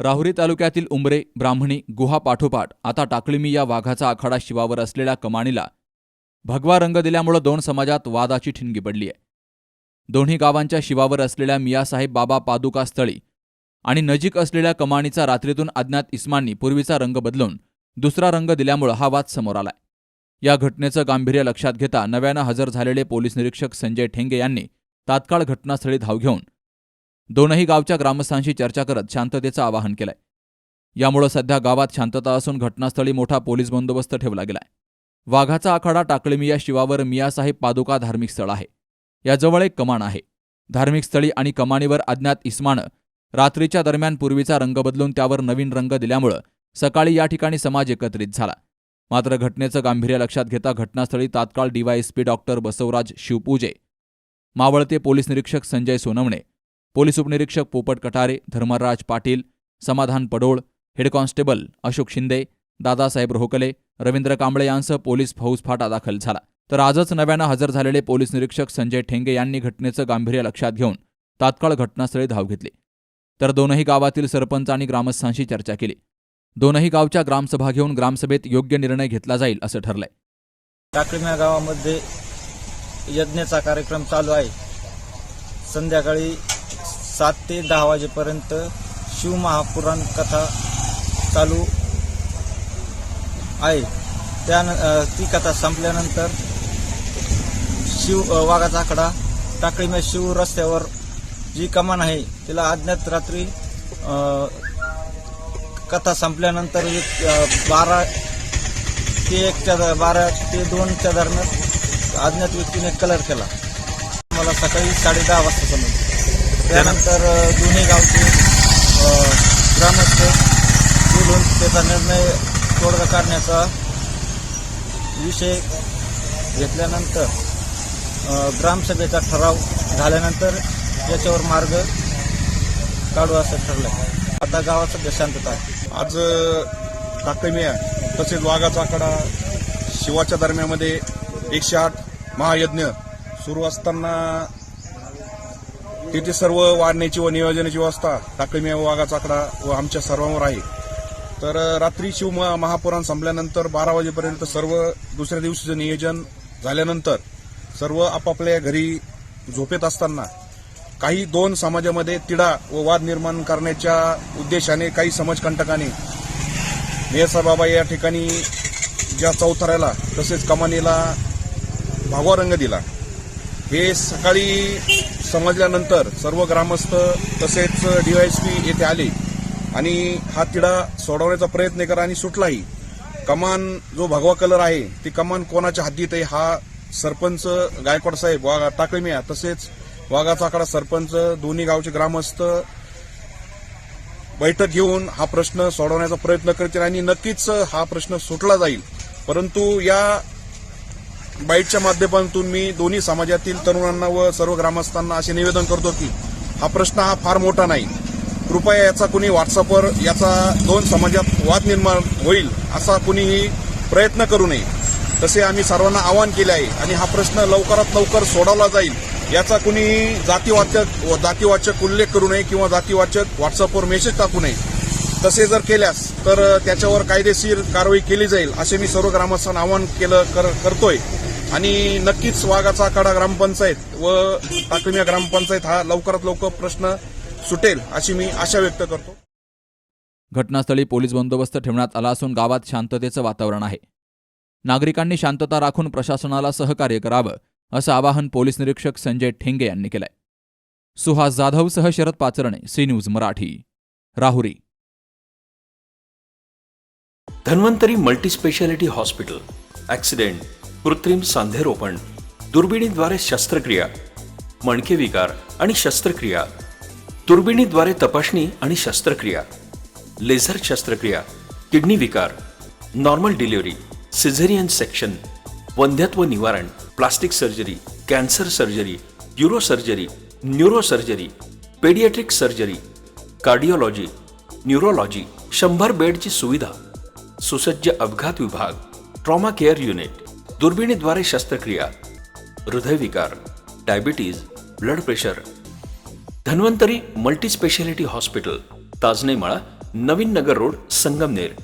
राहुरी तालुक्यातील उंबरे ब्राह्मणी गुहा पाठोपाठ आता टाकळीमी या वाघाचा आखाडा शिवावर असलेल्या कमाणीला भगवा रंग दिल्यामुळं दोन समाजात वादाची ठिणगी पडली आहे दोन्ही गावांच्या शिवावर असलेल्या मियासाहेब बाबा पादुका स्थळी आणि नजीक असलेल्या कमाणीचा रात्रीतून अज्ञात इस्मांनी पूर्वीचा रंग बदलून दुसरा रंग दिल्यामुळं हा वाद समोर आलाय. या घटनेचं गांभीर्य लक्षात घेता नव्यानं हजर झालेले पोलीस निरीक्षक संजय ठेंगे यांनी तात्काळ घटनास्थळी धाव घेऊन दोनही गावच्या ग्रामस्थांशी चर्चा करत शांततेचं आवाहन केलंय. यामुळं सध्या गावात शांतता असून घटनास्थळी मोठा पोलीस बंदोबस्त ठेवला गेलाय. वाघाचा आखाडा टाकळीमिया शिवावर मियासाहेब पादुका धार्मिक स्थळ आहे. याजवळ एक कमान आहे. धार्मिक स्थळी आणि कमानीवर अज्ञात इस्मानं रात्रीच्या दरम्यान पूर्वीचा रंग बदलून त्यावर नवीन रंग दिल्यामुळं सकाळी या ठिकाणी समाज एकत्रित झाला. मात्र घटनेचं गांभीर्य लक्षात घेता घटनास्थळी तात्काळ डीवायएसपी डॉक्टर बसवराज शिवपूजे मावळते पोलीस निरीक्षक संजय सोनवणे पोलीस उपनिरीक्षक पोपट कटारे धर्मराज पाटील समाधान पडोळ हेड कॉन्स्टेबल अशोक शिंदे दादासाहेब रोहकले रवींद्र कांबळे यांसह पोलीस फौजफाटा दाखल झाला. तर आजच नव्यानं हजर झालेले पोलीस निरीक्षक संजय ठेंगे यांनी घटनेचं गांभीर्य लक्षात घेऊन तात्काळ घटनास्थळी धाव घेतली. तर दोनही गावातील सरपंच आणि ग्रामस्थांशी चर्चा केली. दोनही गावच्या ग्रामसभा घेऊन ग्रामसभेत योग्य निर्णय घेतला जाईल असं ठरलंय. टाकळीम्या गावामध्ये यज्ञाचा कार्यक्रम चालू आहे. संध्याकाळी सात ते दहा वाजेपर्यंत शिवमहापुराण कथा चालू आहे. त्यान ती कथा संपल्यानंतर शिव वाघाचा आकडा टाकळीम्या शिव रस्त्यावर जी कमान आहे तिला अज्ञात रात्री कथा संपल्यानंतर एक बारा ते एकच्या द- बारा ते दोनच्या दरम्यान अज्ञात व्यक्तीने कलर केला. मला सकाळी साडे दहा वाजता समजलं. त्यानंतर दोन्ही गावचे ग्रामस्थ बोलून त्याचा निर्णय तोडगा काढण्याचा विषय घेतल्यानंतर ग्रामसभेचा ठराव झाल्यानंतर याच्यावर मार्ग काढू असं ठरलं आता गावाचं दशांतता शांतता आहे. आज काकमिया तसेच वाघाचा आकडा शिवाच्या दरम्यामध्ये एकशे आठ महायज्ञ सुरू असताना तिथे सर्व वाढण्याची व नियोजनाची व्यवस्था टाकळीमेव व वाघाचा आकडा व आमच्या सर्वांवर आहे. तर रात्री शिव म- महापुराण संपल्यानंतर बारा वाजेपर्यंत सर्व दुसऱ्या दिवशीचं नियोजन झाल्यानंतर सर्व आपापल्या घरी झोपेत असताना काही दोन समाजामध्ये तिढा व वाद निर्माण करण्याच्या उद्देशाने काही समाजकंटकाने मेहसा बाबा या ठिकाणी ज्या चौथऱ्याला तसेच कमानीला भगवा रंग दिला. हे सकाळी समजल्यानंतर सर्व ग्रामस्थ तसेच डीवायएसपी येथे आले आणि हा तिढा सोडवण्याचा प्रयत्न करा आणि सुटलाही. कमान जो भगवा कलर आहे ती कमान कोणाच्या हद्दीत आहे हा सरपंच गायकवाड साहेब वाघा टाकळमिया तसेच वाघाचा आकडा सरपंच दोन्ही गावचे ग्रामस्थ बैठक घेऊन हा प्रश्न सोडवण्याचा प्रयत्न करतील आणि नक्कीच हा प्रश्न सुटला जाईल. परंतु या बाईटच्या माध्यमातून मी दोन्ही समाजातील तरुणांना व सर्व ग्रामस्थांना असे निवेदन करतो की हा प्रश्न हा फार मोठा नाही. कृपया याचा कुणी व्हॉट्सअपवर याचा दोन समाजात वाद निर्माण होईल असा कुणीही प्रयत्न करू नये. तसे आम्ही सर्वांना आवाहन केले आहे आणि हा प्रश्न लवकरात लवकर सोडवला जाईल याचा कुणीही जातीवाचक व जातीवाचक उल्लेख करू नये किंवा जातीवाचक व्हॉट्सअपवर मेसेज टाकू नये. तसे जर केल्यास तर त्याच्यावर कायदेशीर कारवाई केली जाईल असे मी सर्व ग्रामस्थांना आवाहन केलं कर, करतोय. आणि नक्कीच वाघाचा आखाडा ग्रामपंचायत व टाकळीया ग्रामपंचायत हा लवकरात लवकर प्रश्न सुटेल अशी मी आशा व्यक्त करतो. घटनास्थळी पोलीस बंदोबस्त ठेवण्यात आला असून गावात शांततेचं वातावरण आहे. नागरिकांनी शांतता राखून प्रशासनाला सहकार्य करावं असं आवाहन पोलीस निरीक्षक संजय ठेंगे यांनी केलंय. Suhas जाधवसह Sharad Pacharane C News Marathi Rahuri. Dhanvantari multispeciality hospital accident कृत्रिम सांधेरोपण दुर्बिणीद्वारे शस्त्रक्रिया मणके विकार आणि शस्त्रक्रिया दुर्बिणीद्वारे तपासणी आणि शस्त्रक्रिया लेझर शस्त्रक्रिया किडनी विकार नॉर्मल डिलिव्हरी सिझेरियन सेक्शन वंध्यत्व निवारण plastic surgery cancer surgery uro surgery neuro surgery paediatric surgery cardiology neurology शंभर बेडची सुविधा सुसज्ज अपघात विभाग ट्रॉमा केअर युनिट दुर्बिणीद्वारे शस्त्रक्रिया हृदयविकार diabetes blood pressure Dhanvantari multispeciality hospital Tajnemala Navin Nagar road Sangamner.